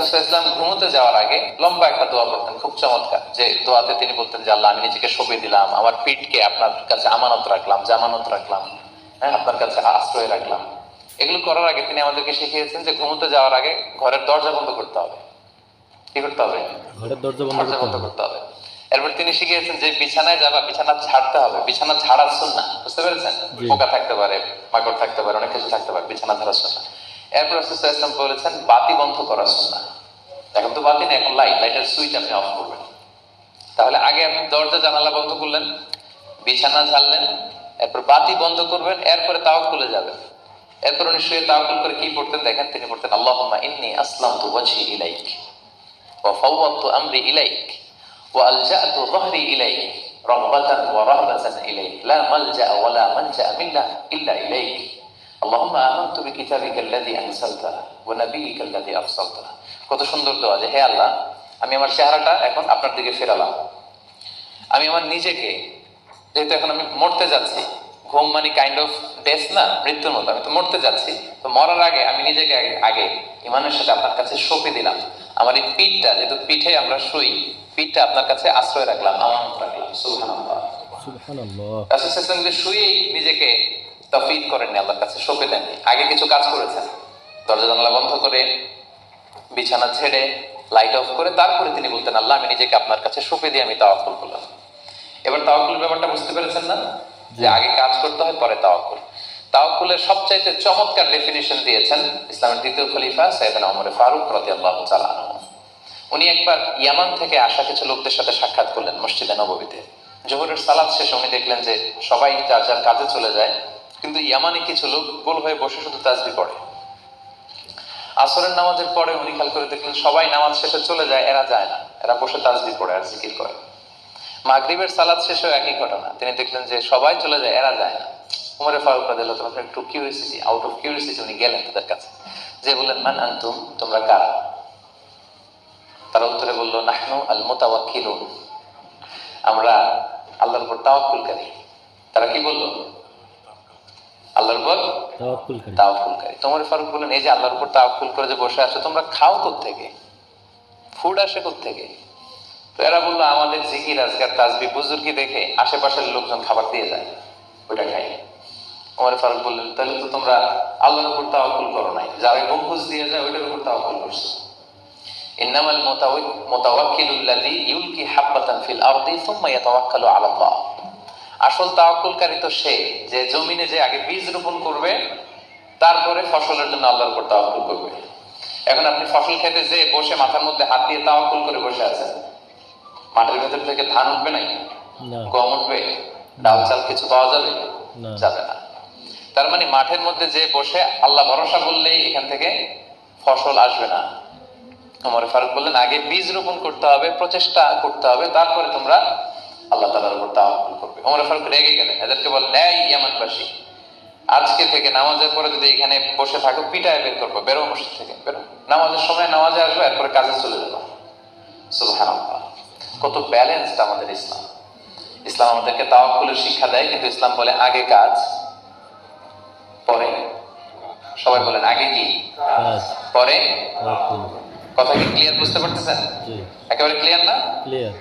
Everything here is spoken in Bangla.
ইসলাম ঘুমোতে যাওয়ার আগে লম্বা একটা দোয়া করতেন। খুব চমৎকার। যে দোয়াতে তিনি বলতেন যে আল্লাহ আমি নিজেকে সঁপে দিলাম আমার পিঠকে আপনার কাছে আমানত রাখলাম জামানত রাখলাম হ্যাঁ আপনার কাছে আশ্রয় রাখলাম। এগুলো করার আগে তিনি আমাদেরকে শিখিয়েছেন যে ঘুমোতে যাওয়ার আগে ঘরের দরজা বন্ধ করতে হবে। কি করতে হবে? ঘরের দরজা বন্ধ করতে হবে। এরপর তিনি শিখিয়েছেন যে বিছানায় যাবা বিছানা ঝাড়তে হবে। বিছানা ঝাড়ার না বুঝতে পেরেছেন। পোকা থাকতে পারে মাকড় থাকতে পারে অনেক কিছু থাকতে পারে বিছানা ঝাড়ার না এরপর রাসূল বলেছেন, বাতি বন্ধ করার না এখন তো বাতি নেই, এখন লাইট লাইটের সুইচ আপনি অফ করবেন। তাহলে আগে আপনি দরজা জানালা বন্ধ করলেন, বিছানা ঝাড়লেন, এরপর বাতি বন্ধ করবেন, এরপরে তাওয়াক্কুলে যাবেন। এরপর উনি শুয়ে তাওয়াক্কুল করে কি পড়তেন? দেখেন, তিনি পড়তেন, আল্লাহুম্মা ইন্নী আসলামতু ওয়াজহি ইলাইক ওয়া ফাওয়াদতু আমরি ইলাইক ওয়া আলজা'তু যহরি ইলাইক রহবাতান ওয়া রাহবাতান ইলাইক। লা মালজা ওয়া লা মানজা মিল্লা ইল্লা ইলাইক। اللهم آمنت بكتابك الذي أنزلته ونبيك الذي أرسلته কত সুন্দর দোয়া যে হে আল্লাহ আমি আমার চেহারাটা এখন আপনার দিকে ফেরালাম আমি আমার নিজেকে যেহেতু এখন আমি মরতে যাচ্ছি ঘুম মানে কাইন্ড অফ ডেথ না মৃত্যুর মতো আমি তো মরতে যাচ্ছি তো মরার আগে আমি নিজেকে আগে- আগে ইমানের সাথে আপনার কাছে সঁপে দিলাম আমার এই পিঠটা যেহেতু পিঠে আমরা শুই পিঠটা আপনার কাছে আশ্রয় রাখলাম আমানত রাখলাম সুবহানাল্লাহ সুবহানাল্লাহ রাসূল সাল্লাল্লাহু আলাইহি শুয়েই নিজেকে তফিদ করেননি, আল্লাহর কাছে সঁপে দেননি। আগে কিছু কাজ করেছেন। দরজা জানালা বন্ধ করে, বিছানা ছেড়ে লাইট অফ করে, তারপরে তিনি বলতেন, আল্লাহ, আমি নিজেকে আপনার কাছে সঁপে দিয়ে আমি তাওয়াক্কুল করলাম। এবার তাওয়াক্কুল ব্যাপারটা বুঝতে পেরেছেন না? যে আগে কাজ করতে হয়, পরে তাওয়াক্কুল। তাওয়াক্কুলের সবচাইতে চমৎকার ডেফিনিশন দিয়েছেন ইসলামের দ্বিতীয় খলিফা সাইয়েদনা ওমর ফারুক রাদিয়াল্লাহু তাআলা আনহু। উনি একবার ইয়ামান থেকে আসা কিছু লোকদের সাথে সাক্ষাৎ করলেন মসজিদে নববীতে। জোহরের সালাদ শেষে উনি দেখলেন যে সবাই যার যার কাজে চলে যায় কিন্তু ইয়ামানে কিছু লোক গোল হয়ে বসে শুধু তাজবি পড়ে। আসরের নামাজের পরে উনি খেয়াল করে দেখলেন সবাই নামাজ শেষে চলে যায়, এরা যায় না। এরা বসে তাজবি পড়ে আর জিকির করে। মাগরিবের সালাদ শেষেও একই ঘটনা। তিনি দেখলেন যে সবাই চলে যায়, এরা যায় না। উমরে ফারুক রাদিয়াল্লাহু তাআলা একটু কিউরিসিটি আউট অফ কিউরিসিটি উনি গেলেন তাদের কাছে। যে বললেন, মান আনতুম? তোমরা কারা? তারা উত্তরে বলল, নাহনু আল মুতাওয়াক্কিলুন আমরা আল্লাহর উপর তাওয়াক্কুলকারী। তারা কি বলল? আল্লাহর উপর তাওয়াক্কুলকারী তোমার ফারুক বললেন এই যে আল্লাহর উপর তাওয়াক্কুল করে যে বসে আছো তোমরা খাও থেকে ফুড আসে থেকে তো এরা বলল আমাদের জিকির আজকার তাজবি বুজুর্গি দেখে আশেপাশের লোকজন খাবার দিয়ে যায়? ওইটা খাই। ওমর ফারুক বললেন তাহলে তো তোমরা আল্লাহর উপর তাওয়াক্কুল করো নাই। যারা গম্বুজ দিয়ে যায় ওইটার উপর তাওয়াক্কুল করছ। ইন্নামাল মুতাওয়াক- মুতাওয়াক্কিলুল্লাযী ইউলকি হাব্বাতান ফিল আরদি সুম্মা ইয়াতাওয়াক্কালু আলাল্লাহ। আসল তাওয়াক্কুলকারী তো সে যে জমিনে যে আগে বীজ রোপণ করবে তারপরে ফসলের জন্য আল্লাহর উপর তাওয়াক্কুল করবে। এখন আপনি ফসল খেতে যে বসে মাথার মধ্যে হাত দিয়ে তাওয়াক্কুল করে বসে আছেন মাঠের ভেতর থেকে ধান উঠবে নাকি? গম উঠবে? ডাল চাল কিছু পাওয়া যাবে? না। যাবে না। তার মানে মাঠের মধ্যে যে বসে আল্লাহ ভরসা বললেই এখান থেকে ফসল আসবে না। ওমর ফারুক বললেন আগে বীজ রোপণ করতে হবে প্রচেষ্টা করতে হবে তারপরে তোমরা আল্লাহ তালার উপর তাওয়াক্কুল করবে। ওমর ফারুক রেগে গেলেন। এদেরকে বললেন এই ইয়ামানবাসী আজকে থেকে নামাজের পরে যদি এখানে বসে থাকো পিটায় বের করব। বেরো মসজিদ থেকে বেরো। নামাজের সময় নামাজে আসবে এরপরে কাজে চলে যাব। কত ব্যালেন্সড আমাদের ইসলাম। ইসলাম আমাদেরকে তাওয়াক্কুলের শিক্ষা দেয় কিন্তু ইসলাম বলে আগে কাজ পরে সবাই বলেন আগে কি? পরে? কথা কি ক্লিয়ার বুঝতে পারতেছেন? একেবারে ক্লিয়ার না? ক্লিয়ার